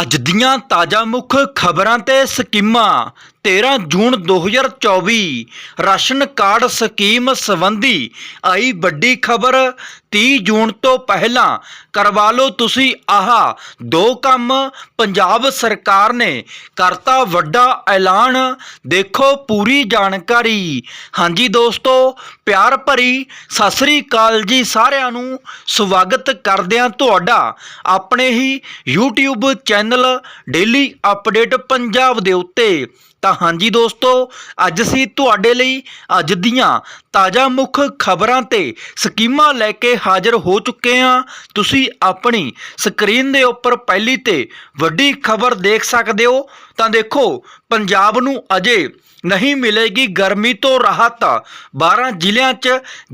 ਅੱਜ ਦੀਆਂ ਤਾਜ਼ਾ ਮੁੱਖ ਖਬਰਾਂ ਤੇ ਸਕੀਮਾਂ। 13 ਜੂਨ 2024 ਰਾਸ਼ਨ ਕਾਰਡ ਸਕੀਮ ਸੰਬੰਧੀ ਆਈ ਵੱਡੀ ਖਬਰ। 30 ਜੂਨ ਤੋਂ ਪਹਿਲਾਂ ਕਰਵਾ ਲਓ ਤੁਸੀਂ ਆਹ ਦੋ ਕੰਮ। ਪੰਜਾਬ ਸਰਕਾਰ ਨੇ ਕਰਤਾ ਵੱਡਾ ਐਲਾਨ। ਦੇਖੋ ਪੂਰੀ ਜਾਣਕਾਰੀ। ਹਾਂਜੀ ਦੋਸਤੋ, ਪਿਆਰ ਭਰੀ ਸਤਿ ਸ੍ਰੀ ਅਕਾਲ ਜੀ ਸਾਰਿਆਂ ਨੂੰ। ਸਵਾਗਤ ਕਰਦਿਆਂ ਤੁਹਾਡਾ ਆਪਣੇ ਹੀ YouTube channel daily update Punjab ਦੇ ਉੱਤੇ। ਤਾਂ ਹਾਂਜੀ ਦੋਸਤੋ, ਅੱਜ ਅਸੀਂ ਤੁਹਾਡੇ ਲਈ ਅੱਜ ਦੀਆਂ ਤਾਜ਼ਾ ਮੁੱਖ ਖਬਰਾਂ ਤੇ ਸਕੀਮਾਂ ਲੈ ਕੇ ਹਾਜ਼ਰ ਹੋ ਚੁੱਕੇ ਹਾਂ। ਤੁਸੀਂ ਆਪਣੀ ਸਕਰੀਨ ਦੇ ਉੱਪਰ ਪਹਿਲੀ ਤੇ ਵੱਡੀ ਖਬਰ ਦੇਖ ਸਕਦੇ ਹੋ। ਤਾਂ ਦੇਖੋ, ਪੰਜਾਬ ਨੂੰ ਅਜੇ ਨਹੀਂ ਮਿਲੇਗੀ ਗਰਮੀ ਤੋਂ ਰਾਹਤ। 12 ਜ਼ਿਲ੍ਹਿਆਂ 'ਚ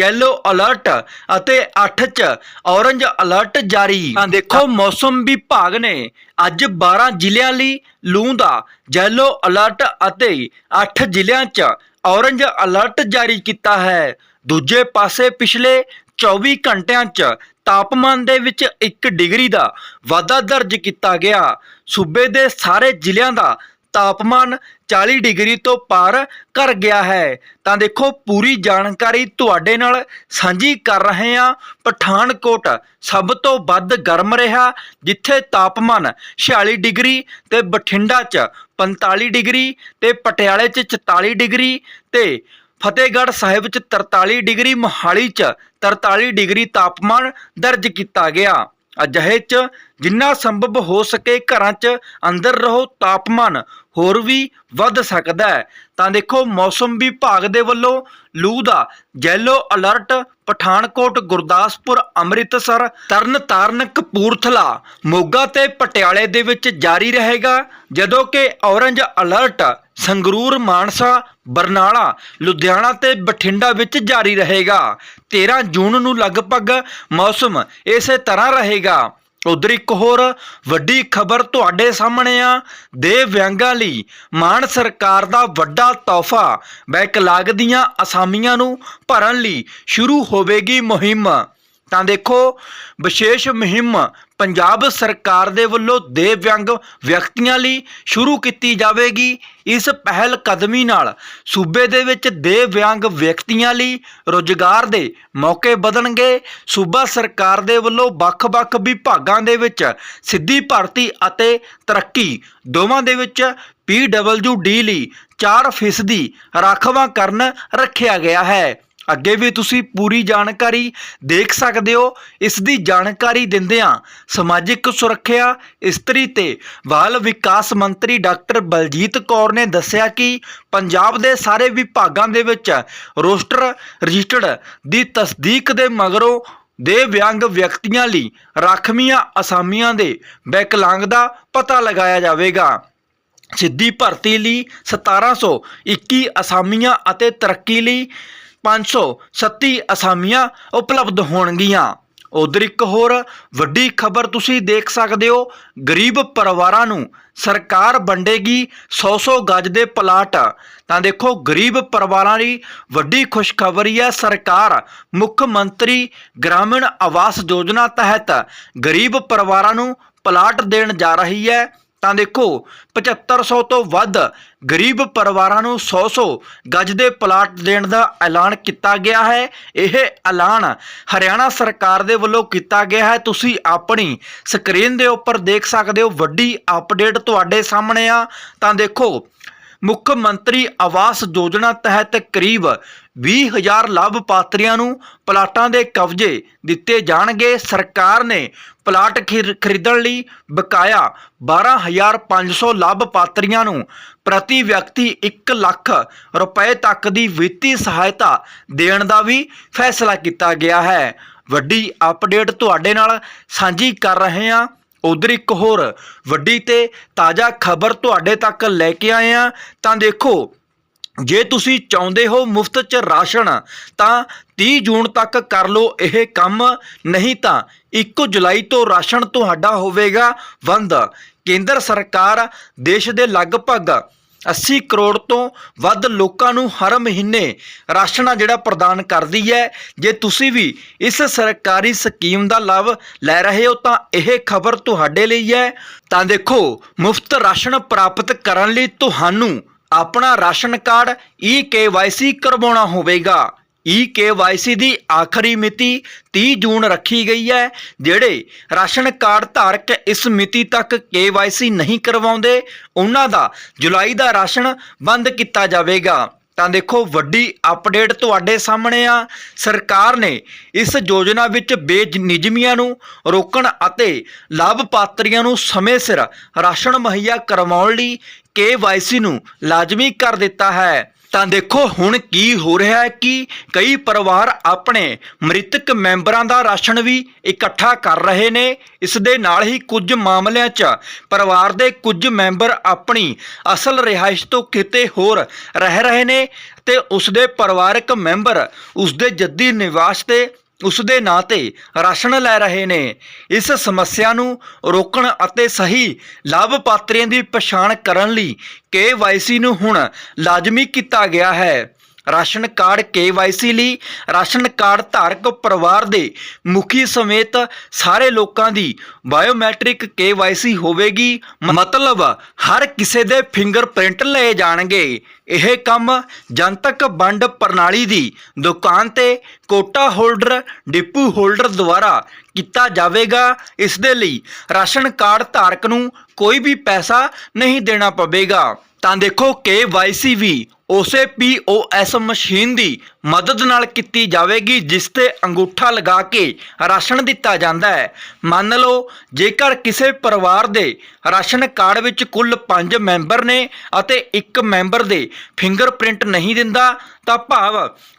ਯੈਲੋ ਅਲਰਟ ਅਤੇ 8 'ਚ ਔਰੰਜ ਅਲਰਟ ਜਾਰੀ। ਤਾਂ ਦੇਖੋ, ਮੌਸਮ ਵਿਭਾਗ ਨੇ ਅੱਜ 12 ਜ਼ਿਲ੍ਹਿਆਂ ਲਈ ਲੂ ਦਾ ਯੈਲੋ ਅਲਰਟ ਅਤੇ 8 ਜ਼ਿਲ੍ਹਿਆਂ 'ਚ ਔਰੰਜ ਅਲਰਟ ਜਾਰੀ ਕੀਤਾ ਹੈ। ਦੂਜੇ ਪਾਸੇ ਪਿਛਲੇ 24 ਘੰਟਿਆਂ 'ਚ ਤਾਪਮਾਨ ਦੇ ਵਿੱਚ 1 ਡਿਗਰੀ ਦਾ ਵਾਧਾ ਦਰਜ ਕੀਤਾ ਗਿਆ। ਸੂਬੇ ਦੇ ਸਾਰੇ ਜ਼ਿਲ੍ਹਿਆਂ ਦਾ ਤਾਪਮਾਨ 40 ਡਿਗਰੀ ਤੋਂ ਪਾਰ ਕਰ ਗਿਆ ਹੈ। ਤਾਂ ਦੇਖੋ, ਪੂਰੀ ਜਾਣਕਾਰੀ ਤੁਹਾਡੇ ਨਾਲ ਸਾਂਝੀ ਕਰ ਰਹੇ ਹਾਂ। ਪਠਾਨਕੋਟ ਸਭ ਤੋਂ ਵੱਧ ਗਰਮ ਰਿਹਾ, ਜਿੱਥੇ ਤਾਪਮਾਨ 46 ਡਿਗਰੀ ਤੇ ਬਠਿੰਡਾ 'ਚ 45 ਡਿਗਰੀ ਤੇ ਪਟਿਆਲੇ 'ਚ 44 ਡਿਗਰੀ ਤੇ ਫਤਿਹਗੜ੍ਹ ਸਾਹਿਬ 'ਚ 43 ਡਿਗਰੀ, ਮੋਹਾਲੀ 'ਚ 43 ਡਿਗਰੀ ਤਾਪਮਾਨ ਦਰਜ ਕੀਤਾ ਗਿਆ। ਅਜਿਹੇ 'ਚ ਜਿੰਨਾ ਸੰਭਵ ਹੋ ਸਕੇ ਘਰਾਂ 'ਚ ਅੰਦਰ ਰਹੋ, ਤਾਪਮਾਨ ਹੋਰ ਵੀ ਵੱਧ ਸਕਦਾ ਹੈ। ਤਾਂ ਦੇਖੋ, ਮੌਸਮ ਵਿਭਾਗ ਦੇ ਵੱਲੋਂ ਲੂ ਦਾ ਯੈਲੋ ਅਲਰਟ ਪਠਾਨਕੋਟ, ਗੁਰਦਾਸਪੁਰ, ਅੰਮ੍ਰਿਤਸਰ, ਤਰਨਤਾਰਨ, ਕਪੂਰਥਲਾ, ਮੋਗਾ ਤੇ ਪਟਿਆਲੇ ਦੇ ਵਿੱਚ ਜਾਰੀ ਰਹੇਗਾ, ਜਦੋਂ ਕਿ ਔਰੰਜ ਅਲਰਟ ਸੰਗਰੂਰ, ਮਾਨਸਾ, ਬਰਨਾਲਾ, ਲੁਧਿਆਣਾ ਤੇ ਬਠਿੰਡਾ ਵਿੱਚ ਜਾਰੀ ਰਹੇਗਾ। 13 ਜੂਨ ਨੂੰ ਲਗਭਗ ਮੌਸਮ ਇਸੇ ਤਰ੍ਹਾਂ ਰਹੇਗਾ। ਉਧਰ ਇੱਕ ਹੋਰ ਵੱਡੀ ਖਬਰ ਤੁਹਾਡੇ ਸਾਹਮਣੇ ਆ। ਦੇ ਵਿਅੰਗਾਂ ਲਈ ਮਾਨ ਸਰਕਾਰ ਦਾ ਵੱਡਾ ਤੋਹਫਾ ਬੈਕਲਾਗ ਦੀਆਂ ਅਸਾਮੀਆਂ ਨੂੰ ਭਰਨ ਲਈ ਸ਼ੁਰੂ ਹੋਵੇਗੀ ਮੁਹਿੰਮ। ਤਾਂ ਦੇਖੋ, ਵਿਸ਼ੇਸ਼ ਮੁਹਿੰਮ ਪੰਜਾਬ ਸਰਕਾਰ ਦੇ ਵੱਲੋਂ ਦੇ ਵਿਅਕਤੀਆਂ ਲਈ ਸ਼ੁਰੂ ਕੀਤੀ ਜਾਵੇਗੀ। ਇਸ ਪਹਿਲ ਕਦਮੀ ਨਾਲ ਸੂਬੇ ਦੇ ਵਿੱਚ ਦੇ ਵਿਅਕਤੀਆਂ ਲਈ ਰੋਜ਼ਗਾਰ ਦੇ ਮੌਕੇ ਵਧਣਗੇ। ਸੂਬਾ ਸਰਕਾਰ ਦੇ ਵੱਲੋਂ ਵੱਖ-ਵੱਖ ਵਿਭਾਗਾਂ ਦੇ ਵਿੱਚ ਸਿੱਧੀ ਭਰਤੀ ਅਤੇ ਤਰੱਕੀ, ਦੋਵਾਂ ਦੇ ਵਿੱਚ PWD ਲਈ 4% ਰਾਖਵਾਂਕਰਨ ਰੱਖਿਆ ਗਿਆ ਹੈ। ਅੱਗੇ ਵੀ ਤੁਸੀਂ ਪੂਰੀ ਜਾਣਕਾਰੀ ਦੇਖ ਸਕਦੇ ਹੋ, ਇਸ ਦੀ ਜਾਣਕਾਰੀ ਦਿੰਦਿਆਂ ਸਮਾਜਿਕ ਸੁਰੱਖਿਆ ਇਸਤਰੀ ਤੇ। ਬਾਲ ਵਿਕਾਸ ਮੰਤਰੀ ਡਾਕਟਰ ਬਲਜੀਤ ਕੌਰ ਨੇ ਦੱਸਿਆ ਕਿ ਪੰਜਾਬ ਦੇ ਸਾਰੇ ਵਿਭਾਗਾਂ ਦੇ ਵਿੱਚ ਰੋਸਟਰ ਰਜਿਸਟਰਡ ਦੀ ਤਸਦੀਕ ਦੇ ਮਗਰੋਂ ਦੇ ਵਿਅੰਗ ਵਿਅਕਤੀਆਂ ਲਈ ਰਾਖਵੀਆਂ ਅਸਾਮੀਆਂ ਦੇ ਬੈਕਲਾਂਗ ਦਾ ਪਤਾ ਲਗਾਇਆ ਜਾਵੇਗਾ। ਸਿੱਧੀ ਭਰਤੀ ਲਈ 1721 ਅਸਾਮੀਆਂ ਅਤੇ ਤਰੱਕੀ ਲਈ 537 ਅਸਾਮੀਆਂ ਉਪਲਬਧ ਹੋਣਗੀਆਂ। ਉਧਰ ਇੱਕ ਹੋਰ ਵੱਡੀ ਖਬਰ ਤੁਸੀਂ ਦੇਖ ਸਕਦੇ ਹੋ। ਗਰੀਬ ਪਰਿਵਾਰਾਂ ਨੂੰ ਸਰਕਾਰ ਵੰਡੇਗੀ 100-100 ਗਜ ਦੇ ਪਲਾਟ। ਤਾਂ ਦੇਖੋ, ਗਰੀਬ ਪਰਿਵਾਰਾਂ ਲਈ ਵੱਡੀ ਖੁਸ਼ਖਬਰੀ ਹੈ ਸਰਕਾਰ, ਮੁੱਖ ਮੰਤਰੀ ਗ੍ਰਾਮੀਣ ਆਵਾਸ ਯੋਜਨਾ ਤਹਿਤ ਗਰੀਬ ਪਰਿਵਾਰਾਂ ਨੂੰ ਪਲਾਟ ਦੇਣ ਜਾ ਰਹੀ ਹੈ। ਤਾਂ ਦੇਖੋ 7500 ਤੋਂ ਵੱਧ ਗਰੀਬ ਪਰਿਵਾਰਾਂ ਨੂੰ 100-100 ਗਜ ਦੇ ਪਲਾਟ ਦੇਣ ਦਾ ਐਲਾਨ ਕੀਤਾ ਗਿਆ ਹੈ। ਇਹ ਐਲਾਨ ਹਰਿਆਣਾ ਸਰਕਾਰ ਦੇ ਵੱਲੋਂ ਕੀਤਾ ਗਿਆ ਹੈ। ਤੁਸੀਂ ਆਪਣੀ ਸਕਰੀਨ ਦੇ ਉੱਪਰ ਦੇਖ ਸਕਦੇ ਹੋ। ਵੱਡੀ ਅਪਡੇਟ ਤੁਹਾਡੇ ਸਾਹਮਣੇ ਆ। ਤਾਂ ਦੇਖੋ ਮੁੱਖ ਮੰਤਰੀ ਆਵਾਸ ਯੋਜਨਾ ਤਹਿਤ ਕਰੀਬ 20000 ਲਾਭਪਾਤਰੀਆਂ ਨੂੰ ਪਲਾਟਾਂ ਦੇ ਕਬਜ਼ੇ ਦਿੱਤੇ ਜਾਣਗੇ। ਸਰਕਾਰ ਨੇ ਪਲਾਟ ਖਰੀਦ- ਖਰੀਦਣ ਲਈ ਬਕਾਇਆ 12500 ਲਾਭਪਾਤਰੀਆਂ ਨੂੰ ਪ੍ਰਤੀ ਵਿਅਕਤੀ 1 ਲੱਖ ਰੁਪਏ ਤੱਕ ਦੀ ਵਿੱਤੀ ਸਹਾਇਤਾ ਦੇਣ ਦਾ ਵੀ ਫੈਸਲਾ ਕੀਤਾ ਗਿਆ ਹੈ। ਵੱਡੀ ਅਪਡੇਟ ਤੁਹਾਡੇ ਨਾਲ ਸਾਂਝੀ ਕਰ ਰਹੇ ਹਾਂ। ਉਧਰ ਇੱਕ ਹੋਰ ਵੱਡੀ ਤੇ ਤਾਜ਼ਾ ਖਬਰ ਤੁਹਾਡੇ ਤੱਕ ਲੈ ਕੇ ਆਏ ਆ ਤਾਂ ਦੇਖੋ, ਜੇ ਤੁਸੀਂ ਚਾਹੁੰਦੇ ਹੋ ਮੁਫਤ ਚ ਰਾਸ਼ਨ, ਤਾਂ 30 ਜੂਨ ਤੱਕ ਕਰ ਲਓ ਇਹ ਕੰਮ। ਨਹੀਂ ਤਾਂ 1 ਜੁਲਾਈ ਤੋਂ ਰਾਸ਼ਨ ਤੁਹਾਡਾ ਹੋਵੇਗਾ ਬੰਦ। ਕੇਂਦਰ ਸਰਕਾਰ ਦੇਸ਼ ਦੇ ਲਗਭਗ 80 ਕਰੋੜ ਤੋਂ ਵੱਧ ਲੋਕਾਂ ਨੂੰ ਹਰ ਮਹੀਨੇ ਰਾਸ਼ਨ ਆ ਜਿਹੜਾ ਪ੍ਰਦਾਨ ਕਰਦੀ ਹੈ। ਜੇ ਤੁਸੀਂ ਵੀ ਇਸ ਸਰਕਾਰੀ ਸਕੀਮ ਦਾ ਲਾਭ ਲੈ ਰਹੇ ਹੋ ਤਾਂ ਇਹ ਖਬਰ ਤੁਹਾਡੇ ਲਈ ਹੈ। ਤਾਂ ਦੇਖੋ, ਮੁਫਤ ਰਾਸ਼ਨ ਪ੍ਰਾਪਤ ਕਰਨ ਲਈ ਤੁਹਾਨੂੰ ਆਪਣਾ ਰਾਸ਼ਨ ਕਾਰਡ ਈ KYC ਕਰਵਾਉਣਾ ਹੋਵੇਗਾ। ਈ KYC ਦੀ ਆਖਰੀ ਮਿਤੀ 30 ਜੂਨ ਰੱਖੀ ਗਈ ਹੈ, ਜਿਹੜੇ ਰਾਸ਼ਨ ਕਾਰਡ ਧਾਰਕ ਇਸ ਮਿਤੀ ਤੱਕ KYC ਨਹੀਂ ਕਰਵਾਉਂਦੇ, ਉਹਨਾਂ ਦਾ ਜੁਲਾਈ ਦਾ ਰਾਸ਼ਨ ਬੰਦ ਕੀਤਾ ਜਾਵੇਗਾ। ਤਾਂ ਦੇਖੋ, ਵੱਡੀ ਅਪਡੇਟ ਤੁਹਾਡੇ ਸਾਹਮਣੇ ਆ। ਸਰਕਾਰ ਨੇ ਇਸ ਯੋਜਨਾ ਵਿੱਚ ਬੇਨਿਜਮੀਆਂ ਨੂੰ ਰੋਕਣ ਅਤੇ ਲਾਭਪਾਤਰੀਆਂ ਨੂੰ ਸਮੇਂ ਸਿਰ ਰਾਸ਼ਨ ਮੁਹੱਈਆ ਕਰਵਾਉਣ ਲਈ KYC ਨੂੰ ਲਾਜ਼ਮੀ ਕਰ ਦਿੱਤਾ ਹੈ। ਤਾਂ ਦੇਖੋ ਹੁਣ ਕੀ ਹੋ ਰਿਹਾ ਹੈ ਕਿ ਕਈ ਪਰਿਵਾਰ ਆਪਣੇ ਮ੍ਰਿਤਕ ਮੈਂਬਰਾਂ ਦਾ ਰਾਸ਼ਨ ਵੀ ਇਕੱਠਾ ਕਰ ਰਹੇ ਨੇ। ਇਸ ਦੇ ਨਾਲ ਹੀ ਕੁਝ ਮਾਮਲਿਆਂ 'ਚ ਪਰਿਵਾਰ ਦੇ ਕੁਝ ਮੈਂਬਰ ਆਪਣੀ ਅਸਲ ਰਿਹਾਇਸ਼ ਤੋਂ ਕਿਤੇ ਹੋਰ ਰਹਿ ਰਹੇ ਨੇ ਤੇ ਉਸ ਦੇ ਪਰਿਵਾਰਕ ਮੈਂਬਰ ਉਸ ਦੇ ਜੱਦੀ ਨਿਵਾਸ ਤੇ ਉਸ ਦੇ ਨਾਂ ਤੇ ਰਾਸ਼ਨ ਲੈ ਰਹੇ ਨੇ। ਇਸ ਸਮੱਸਿਆ ਨੂੰ ਰੋਕਣ ਅਤੇ ਸਹੀ ਲਾਭਪਾਤਰੀਆਂ ਦੀ ਪਛਾਣ ਕਰਨ ਲਈ KYC ਨੂੰ ਹੁਣ ਲਾਜ਼ਮੀ ਕੀਤਾ ਗਿਆ ਹੈ। ਰਾਸ਼ਨ ਕਾਰਡ KYC ਲਈ, ਰਾਸ਼ਨ ਕਾਰਡ ਧਾਰਕ ਪਰਿਵਾਰ ਦੇ ਮੁਖੀ ਸਮੇਤ ਸਾਰੇ ਲੋਕਾਂ ਦੀ ਬਾਇਓਮੈਟ੍ਰਿਕ KYC ਹੋਵੇਗੀ। ਮਤਲਬ ਹਰ ਕਿਸੇ ਦੇ ਫਿੰਗਰਪ੍ਰਿੰਟ ਲਏ ਜਾਣਗੇ। ਇਹ ਕੰਮ ਜਨਤਕ ਵੰਡ ਪ੍ਰਣਾਲੀ ਦੀ ਦੁਕਾਨ ਤੇ ਕੋਟਾ ਹੋਲਡਰ, ਡਿਪੂ ਹੋਲਡਰ ਦੁਆਰਾ ਕੀਤਾ ਜਾਵੇਗਾ। ਇਸ ਦੇ ਲਈ ਰਾਸ਼ਨ ਕਾਰਡ ਧਾਰਕ ਨੂੰ ਕੋਈ ਵੀ ਪੈਸਾ ਨਹੀਂ ਦੇਣਾ ਪਵੇਗਾ। ਤਾਂ ਦੇਖੋ, KYC ਵੀ ਉਸੇ POS ਮਸ਼ੀਨ ਦੀ ਮਦਦ ਨਾਲ ਕੀਤੀ ਜਾਵੇਗੀ, ਜਿਸ ਤੇ ਅੰਗੂਠਾ ਲਗਾ ਕੇ ਰਾਸ਼ਨ ਦਿੱਤਾ ਜਾਂਦਾ ਹੈ। ਮੰਨ ਲਓ, ਜੇਕਰ ਕਿਸੇ ਪਰਿਵਾਰ ਦੇ ਰਾਸ਼ਨ ਕਾਰਡ ਵਿੱਚ ਕੁੱਲ 5 ਮੈਂਬਰ ਨੇ ਅਤੇ ਇੱਕ ਮੈਂਬਰ ਦੇ ਫਿੰਗਰਪ੍ਰਿੰਟ ਨਹੀਂ ਦਿੰਦਾ, ਤਾਂ ਭਾਵ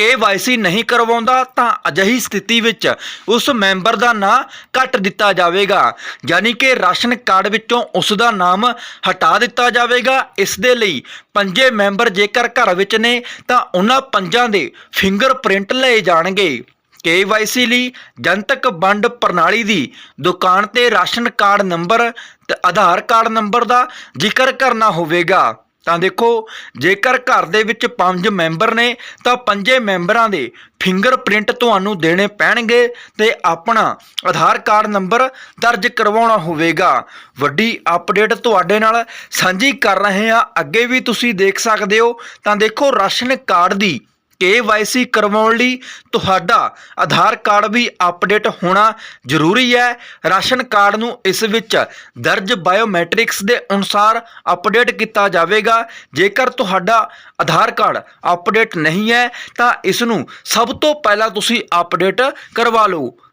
KYC ਨਹੀਂ ਕਰਵਾਉਂਦਾ, ਤਾਂ ਅਜਿਹੀ ਸਥਿਤੀ ਵਿੱਚ ਉਸ ਮੈਂਬਰ ਦਾ ਨਾਂ ਕੱਟ ਦਿੱਤਾ ਜਾਵੇਗਾ। ਯਾਨੀ ਕਿ ਰਾਸ਼ਨ ਕਾਰਡ ਵਿੱਚੋਂ ਉਸ ਦਾ ਨਾਮ ਹਟਾ ਦਿੱਤਾ ਜਾਵੇਗਾ। ਇਸ ਦੇ ਲਈ ਪੰਜੇ ਮੈਂਬਰ ਜੇਕਰ ਘਰ ਵਿੱਚ ਨੇ, ਤਾਂ ਉਹਨਾਂ ਪੰਜਾਂ ਦੇ ਫਿੰਗਰਪ੍ਰਿੰਟ ਲਏ ਜਾਣਗੇ। KYC ਲਈ ਜਨਤਕ ਵੰਡ ਪ੍ਰਣਾਲੀ ਦੀ ਦੁਕਾਨ ਤੇ ਰਾਸ਼ਨ ਕਾਰਡ ਨੰਬਰ ਤੇ ਆਧਾਰ ਕਾਰਡ ਨੰਬਰ ਦਾ ਜ਼ਿਕਰ ਕਰਨਾ ਹੋਵੇਗਾ। ਤਾਂ ਦੇਖੋ, ਜੇਕਰ ਘਰ ਦੇ ਵਿੱਚ ਪੰਜ ਮੈਂਬਰ ਨੇ, ਤਾਂ ਪੰਜੇ ਮੈਂਬਰਾਂ ਦੇ ਫਿੰਗਰਪ੍ਰਿੰਟ ਤੁਹਾਨੂੰ ਦੇਣੇ ਪੈਣਗੇ ਤੇ ਆਪਣਾ ਆਧਾਰ ਕਾਰਡ ਨੰਬਰ ਦਰਜ ਕਰਵਾਉਣਾ ਹੋਵੇਗਾ। ਵੱਡੀ ਅਪਡੇਟ ਤੁਹਾਡੇ ਨਾਲ ਸਾਂਝੀ ਕਰ ਰਹੇ ਹਾਂ। ਅੱਗੇ ਵੀ ਤੁਸੀਂ ਦੇਖ ਸਕਦੇ ਹੋ। ਤਾਂ ਦੇਖੋ, ਰਾਸ਼ਨ ਕਾਰਡ ਦੀ KYC ਕਰਵਾਉਣ ਲਈ ਤੁਹਾਡਾ ਆਧਾਰ ਕਾਰਡ ਵੀ ਅਪਡੇਟ ਹੋਣਾ ਜ਼ਰੂਰੀ ਹੈ। ਰਾਸ਼ਨ ਕਾਰਡ ਨੂੰ ਇਸ ਵਿੱਚ ਦਰਜ ਬਾਇਓਮੈਟ੍ਰਿਕਸ ਦੇ ਅਨੁਸਾਰ ਅਪਡੇਟ ਕੀਤਾ ਜਾਵੇਗਾ। ਜੇਕਰ ਤੁਹਾਡਾ ਆਧਾਰ ਕਾਰਡ ਅਪਡੇਟ ਨਹੀਂ ਹੈ, ਤਾਂ ਇਸ ਨੂੰ ਸਭ ਤੋਂ ਪਹਿਲਾਂ ਤੁਸੀਂ ਅਪਡੇਟ ਕਰਵਾ ਲਓ।